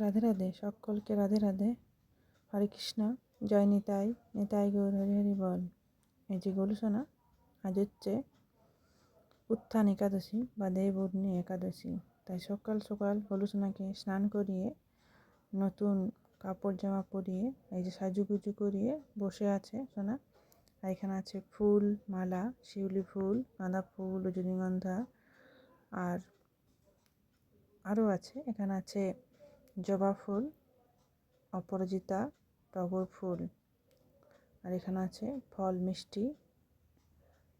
রাধে রাধে, সকলকে রাধে রাধে। হরে কৃষ্ণ, জয় নিতাই নিতাই গৌর, হরি হরি বল। এই যে গোলুসোনা, আজ হচ্ছে উত্থান একাদশী বা দেবগ্নি একাদশী। তাই সকাল সকাল গোলুসোনাকে স্নান করিয়ে, নতুন কাপড় জামা পরিয়ে, এই যে সাজুগুজু করিয়ে বসে আছে সোনা। আর এখানে আছে ফুল, মালা, শিউলি ফুল, গাঁদা ফুল, রজনীগন্ধা, আর আরও আছে। এখানে আছে জবা ফুল, অপরাজিতা, টগর ফুল, আর এখানে আছে ফল, মিষ্টি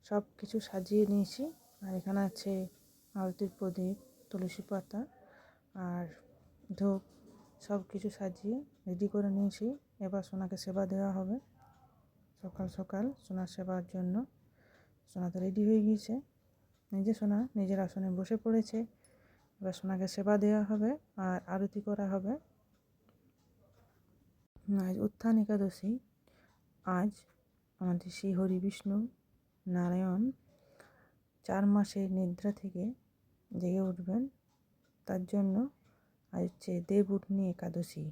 সব কিছু সাজিয়ে নিয়েছি। আর এখানে আছে আলতির প্রদীপ, তুলসী পাতা আর ধূপ সব কিছু সাজিয়ে রেডি করে নিয়েছি। এবার সোনাকে সেবা দেওয়া হবে। সকাল সকাল সোনার সেবার জন্য, সোনা তো রেডি হয়ে গিয়েছে। নিজে সোনা নিজের আসনে বসে পড়েছে এবার সোনাকে সেবা দেওয়া হবে আর আরতি করা হবে। আজ উত্থান একাদশী। আজ আমাদের শ্রী হরি বিষ্ণু নারায়ণ চার মাসের নিদ্রা থেকে জেগে উঠবেন। তার জন্য আজ হচ্ছে দেব উঠনি একাদশী।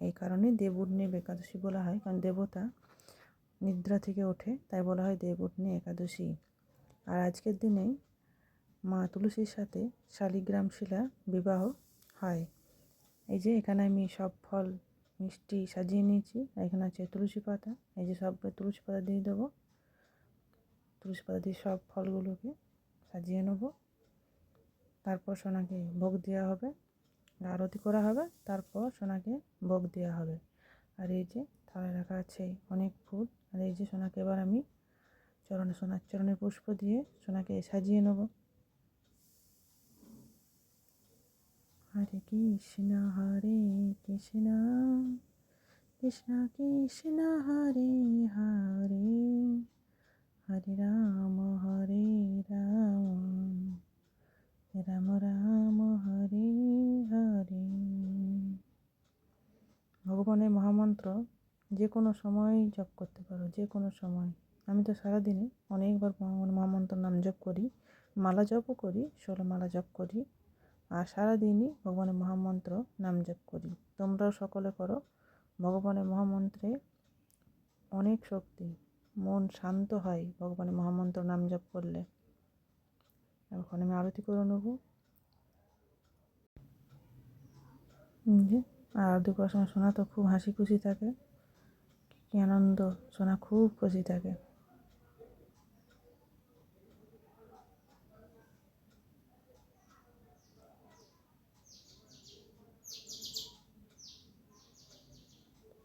এই কারণে দেব উঠনি একাদশী বলা হয়, কারণ দেবতা নিদ্রা থেকে ওঠে, তাই বলা হয় দেব উঠনি একাদশী। আর আজকের দিনে মা তুলসীর সাথে শালিগ্রাম শিলা বিবাহ হয়। এই যে এখানে আমি সব ফল, মিষ্টি সাজিয়ে নিয়েছি। এখানে আছে তুলসী পাতা। এই যে সব তুলসী পাতা দিয়ে দেবো। তুলসী পাতা দিয়ে সব ফলগুলোকে সাজিয়ে নেব। তারপর সোনাকে ভোগ দেওয়া হবে, আরতি করা হবে, তারপর সোনাকে ভোগ দেওয়া হবে। আর এই যে থালায় রাখা আছে অনেক ফুল। আর এই যে সোনাকে এবার আমি চরণে, সোনার চরণে পুষ্প দিয়ে সোনাকে সাজিয়ে নেব। হরে কৃষ্ণ হরে কৃষ্ণ কৃষ্ণ কৃষ্ণ হরে হরে হরে রাম হরে রাম রাম রাম হরে হরে ভগবানের মহামন্ত্র যে কোনো সময় জপ করতে পারো, যে কোনো সময়। আমি তো সারাদিনে অনেকবার মহামন্ত্র নাম জপ করি, মালা জপও করি, ষোলো মালা জপ করি। আর সারাদিনই ভগবানের মহামন্ত্র নাম জপ করি। তোমরাও সকলে করো। ভগবানের মহামন্ত্রে অনেক শক্তি, মন শান্ত হয় ভগবানের মহামন্ত্র নাম জপ করলে। এখন আমি আরতি করে নেব। আর আরতি করার সময় সোনা তো খুব হাসি খুশি থাকে। কি আনন্দ, সোনা খুব খুশি থাকে।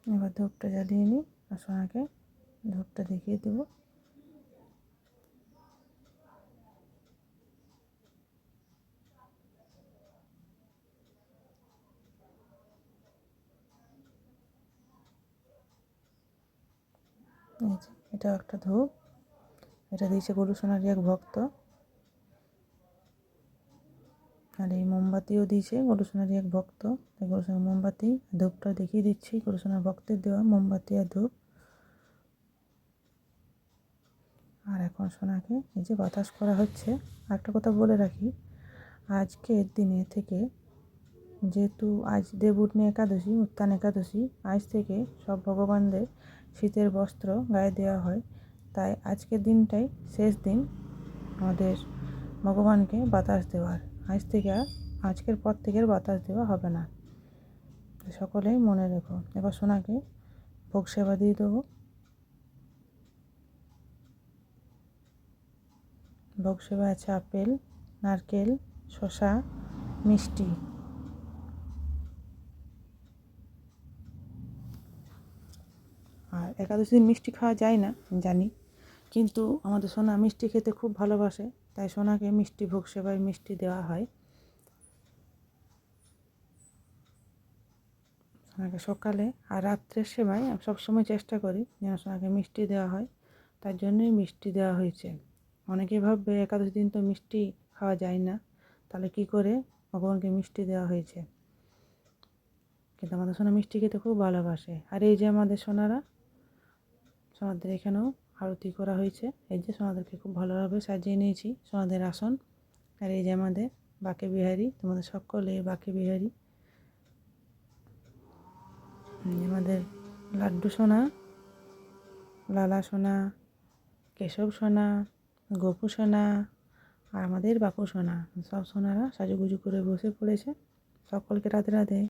এবার ধূপটা জ্বালিয়ে নিই আর সোনাকে ধূপটা দেখিয়ে দেব। এটা একটা ধূপ। এটা দিয়েছে গরু সোনারই এক ভক্ত। আর এই মোমবাতিও দিয়েছে গরুসোনারই এক ভক্ত। তাই গরুসোনার মোমবাতি, ধূপটা দেখিয়ে দিচ্ছি। গরুসোনার ভক্তের দেওয়া মোমবাতি আর ধূপ। আর এখন সোনাকে এই যে বাতাস করা হচ্ছে। একটা কথা বলে রাখি, আজকের দিনে থেকে যেহেতু আজ দেবউঠনি একাদশী, উত্থান একাদশী, আজ থেকে সব ভগবানদের শীতের বস্ত্র গায়ে দেওয়া হয়। তাই আজকের দিনটাই শেষ দিন আমাদের ভগবানকে বাতাস দেওয়ার। আজ থেকে, আজকের পর থেকে বাতাস দেওয়া হবে না। সকলেই মনে রেখো। এবার সোনাকে ভোগ সেবা দিয়ে দেবো। ভোগ সেবা আছে আপেল, নারকেল শশা মিষ্টি। আর একাদশী মিষ্টি খাওয়া যায় না, জানি। কিন্তু আমাদের সোনা মিষ্টি খেতে খুব ভালোবাসে। তাই সোনাকে মিষ্টি ভোগ সেবায় মিষ্টি দেওয়া হয়। সোনাকে সকালে আর রাত্রের সেবায় সবসময় চেষ্টা করি যেন সোনাকে মিষ্টি দেওয়া হয়। তার জন্যই মিষ্টি দেওয়া হয়েছে। অনেকে ভাববে, একাদশ দিন তো মিষ্টি খাওয়া যায় না। তাহলে কি করে ভগবানকে মিষ্টি দেওয়া হয়েছে? কিন্তু আমাদের সোনা মিষ্টি খেতে খুব ভালোবাসে। আর এই যে আমাদের সোনারা, সোনাদের এখানেও আরতি করা হয়েছে। এই যে সোনাদেরকে খুব ভালোভাবে সাজিয়ে নিয়েছি, সোনাদের আসন। আর এই যে আমাদের বাকে বিহারি, তোমাদের সকলে বাকে বিহারি। আমাদের লাড্ডু সোনা, লালা সোনা, কেশব সোনা, গোপু সোনা, আর আমাদের বাপু সোনা। সব সোনারা সাজুগুজু করে বসে পড়েছে। সকলকে রাধে রাধে।